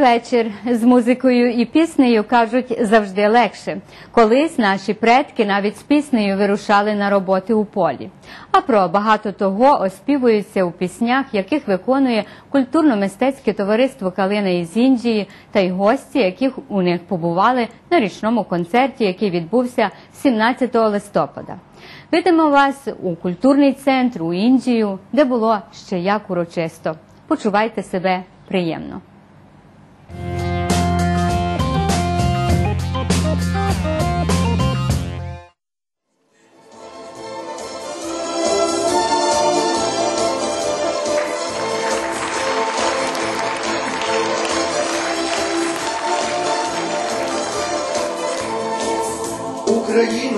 вечір з музикою і піснею кажуть завжди легше. Колись наші предки навіть з піснею вирушали на роботи у полі. А про багато того оспівується у піснях, яких виконує культурно-мистецьке товариство Калина із Індії та й гості, яких у них побували на річному концерті, який відбувся 17 листопада. Видимо вас у культурний центр у Індію, де було ще як урочисто. Почувайте себе приємно. Україно,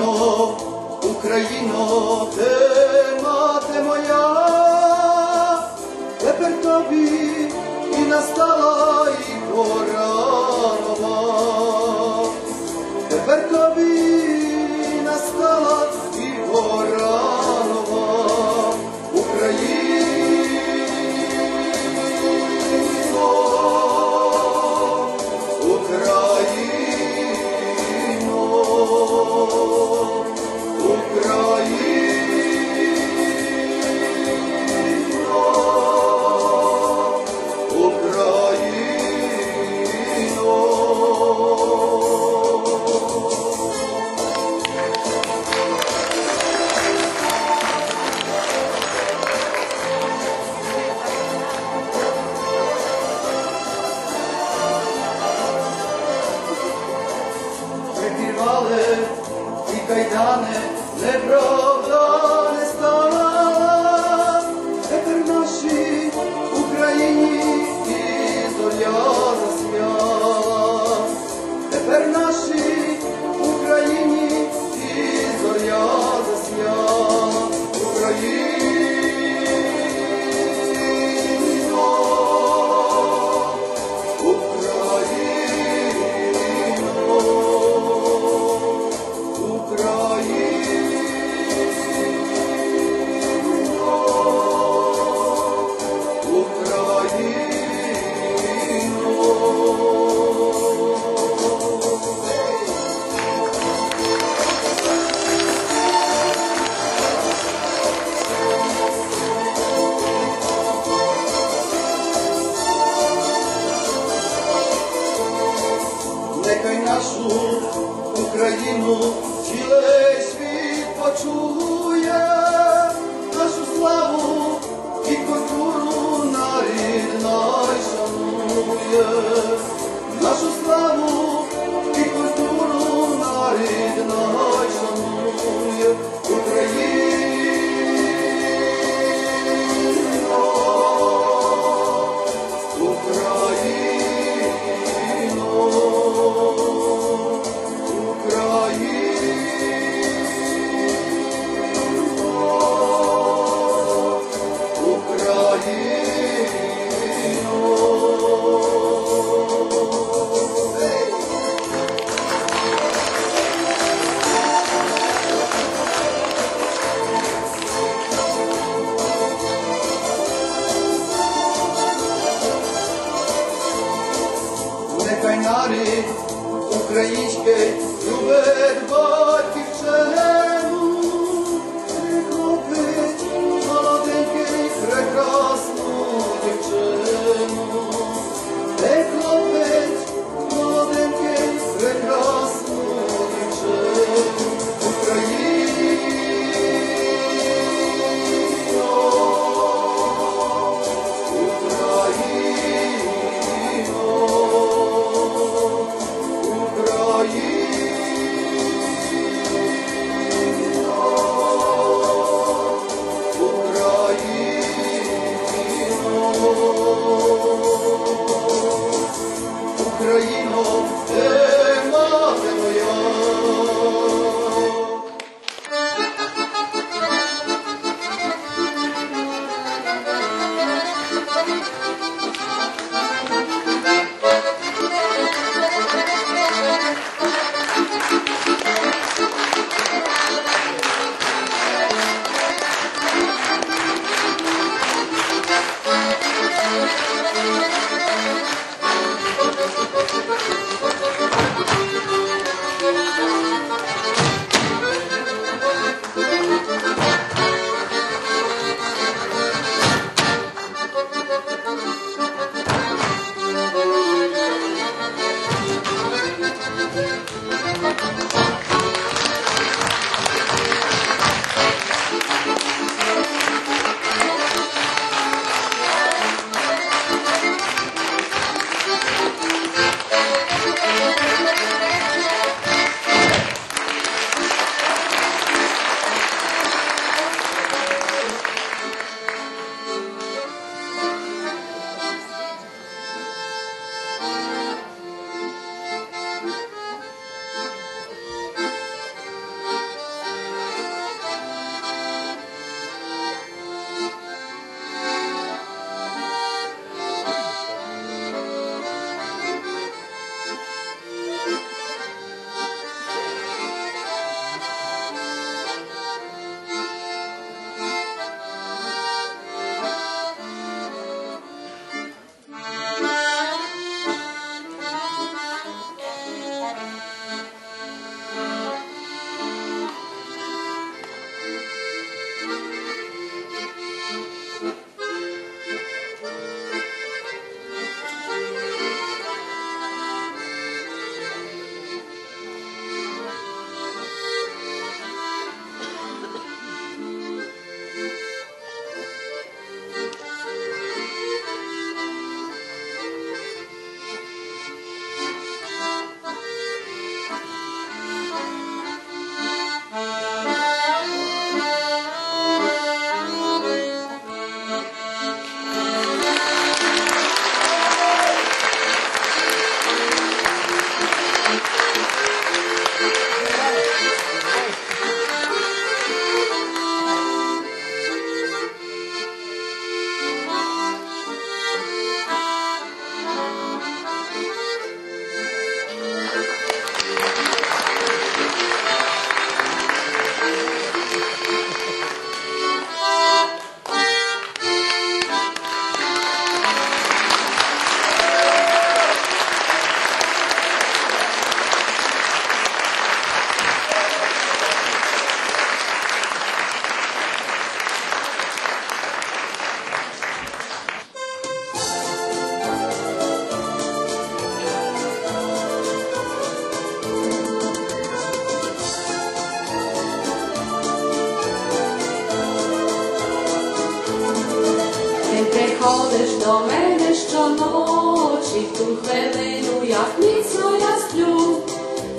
приходиш до мене щоночі, в ту хвилину, як міцно я сплю,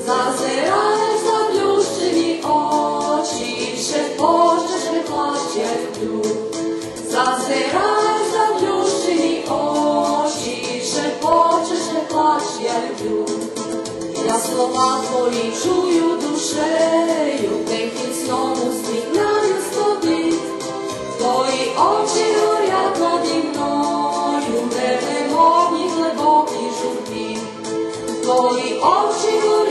зазираєш заплющені очі, шепочеш, не плач, я люблю. Зазираєш заплющені очі, шепочеш, не плач, я люблю. Я слова твої чую душею, тихим сном усміхняю тобі. Твої очі Твої очі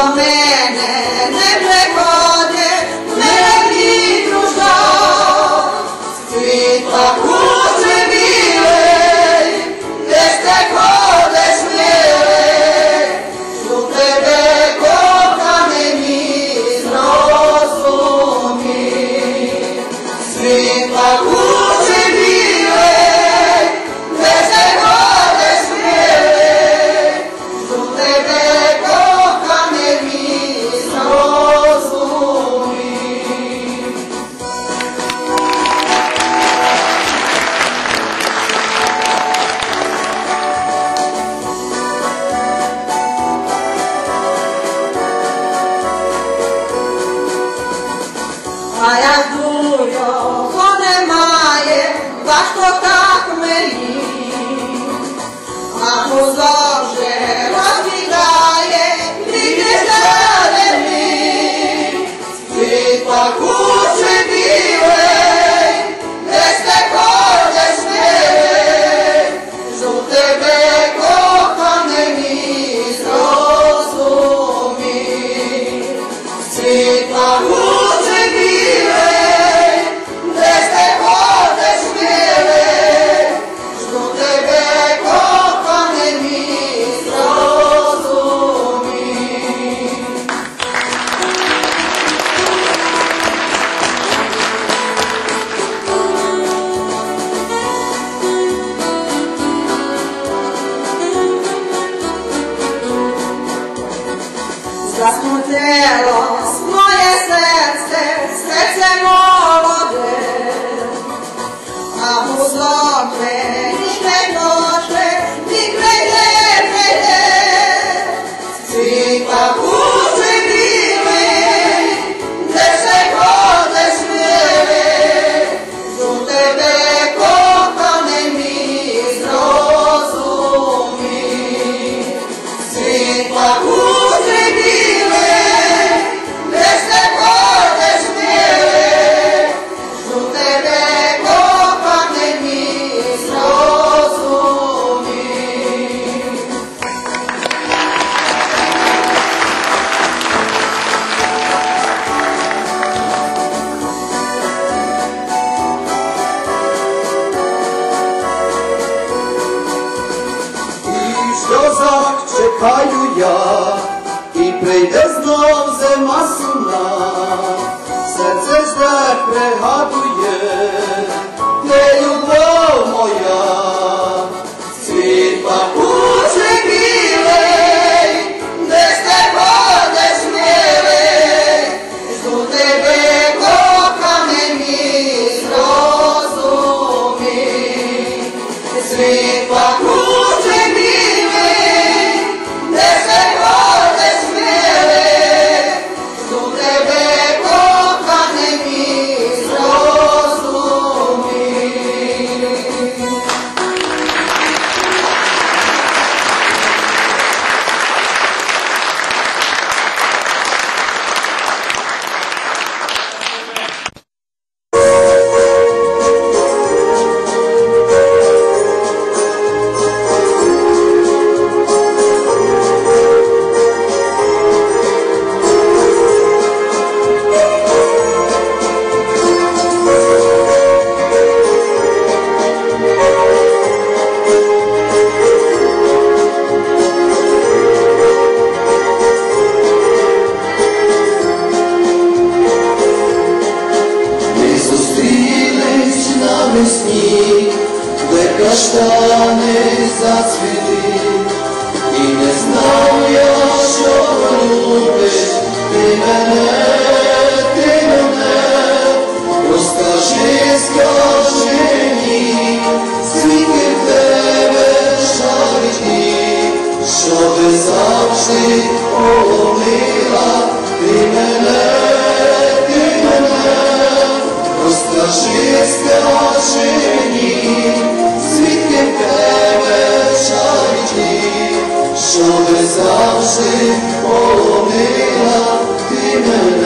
Oh man, oh man. Раду його немає, важко так мені, а позавже. Zasmutnelo moje serce, serce molode, a uz чекаю я, і прийде знов зима сумна, серце ж жде пригадує, не любов. Ти завжди полонила, ти мене, ти мене, розкажи, скажи мені, звідки тебе чайні, що ти завжди полонила, ти мене.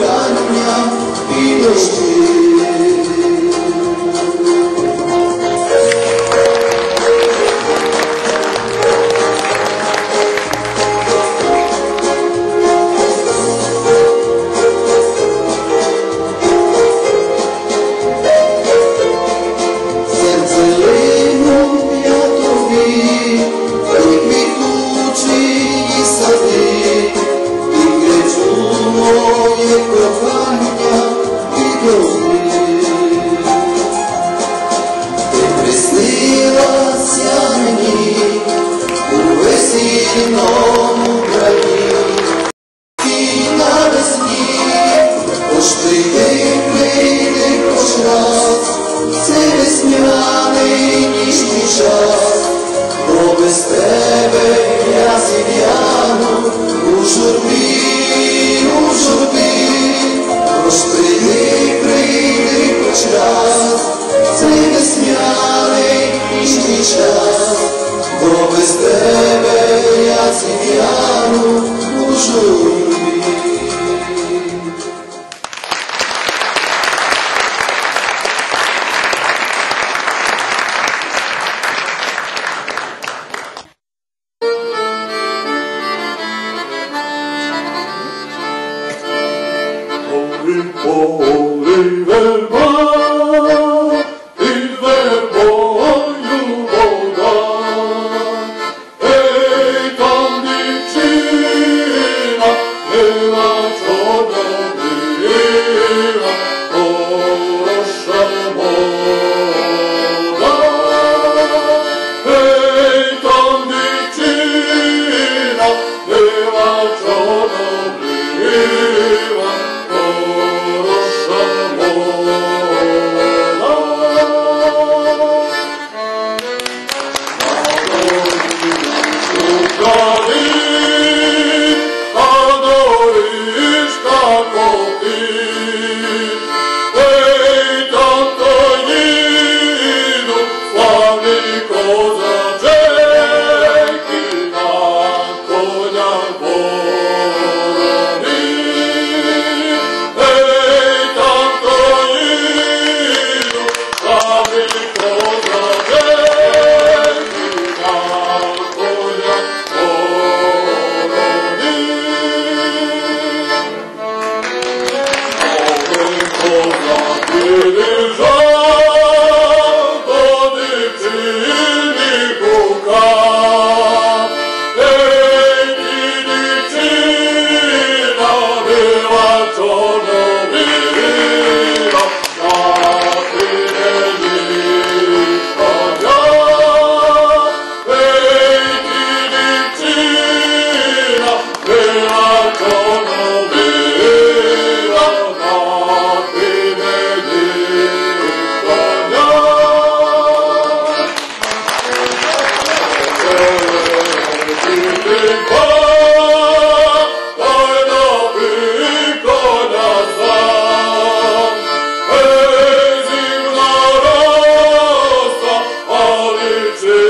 κάνω μια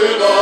Lord.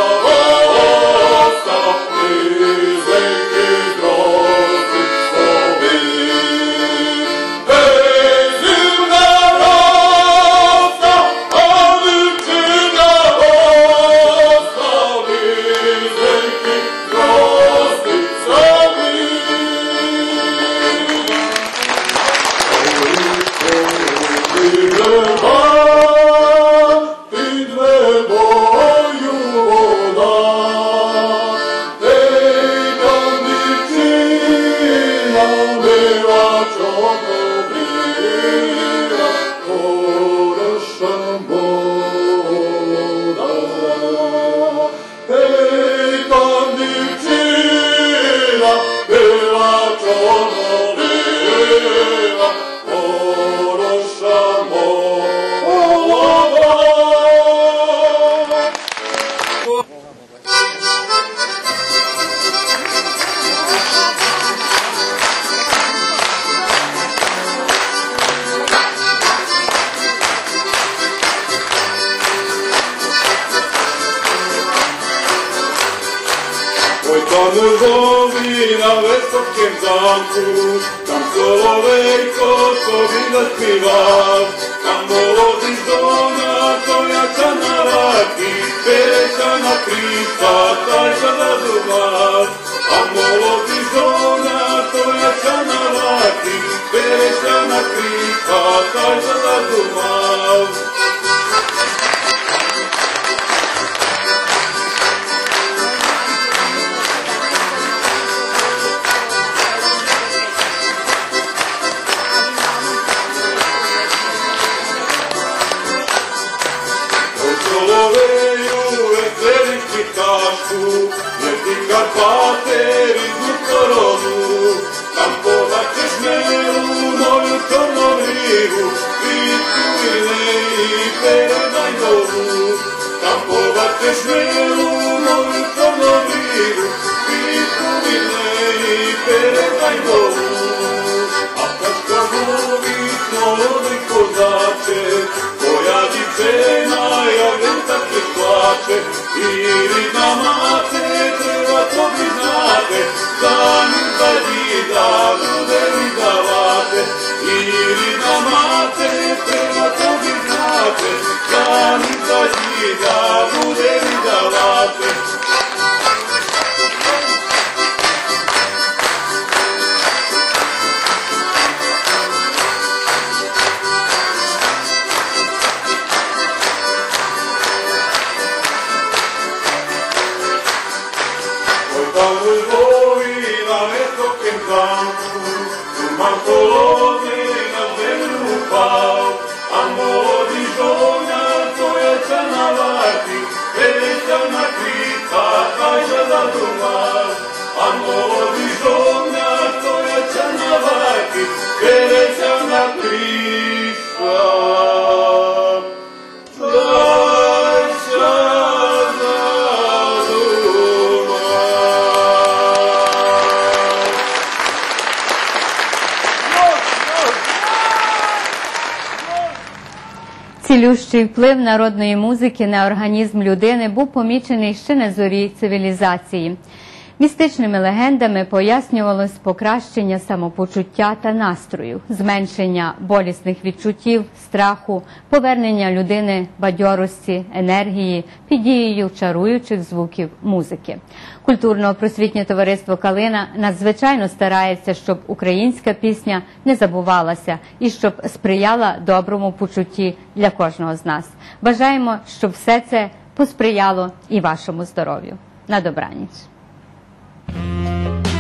do Там тоді Цілющий вплив народної музики на організм людини був помічений ще на зорі цивілізації. Містичними легендами пояснювалось покращення самопочуття та настрою, зменшення болісних відчуттів, страху, повернення людини бадьорості, енергії, під дією чаруючих звуків музики. Культурно-просвітнє товариство Калина надзвичайно старається, щоб українська пісня не забувалася і щоб сприяла доброму почутті для кожного з нас. Бажаємо, щоб все це посприяло і вашому здоров'ю. На добраніч! Thank you.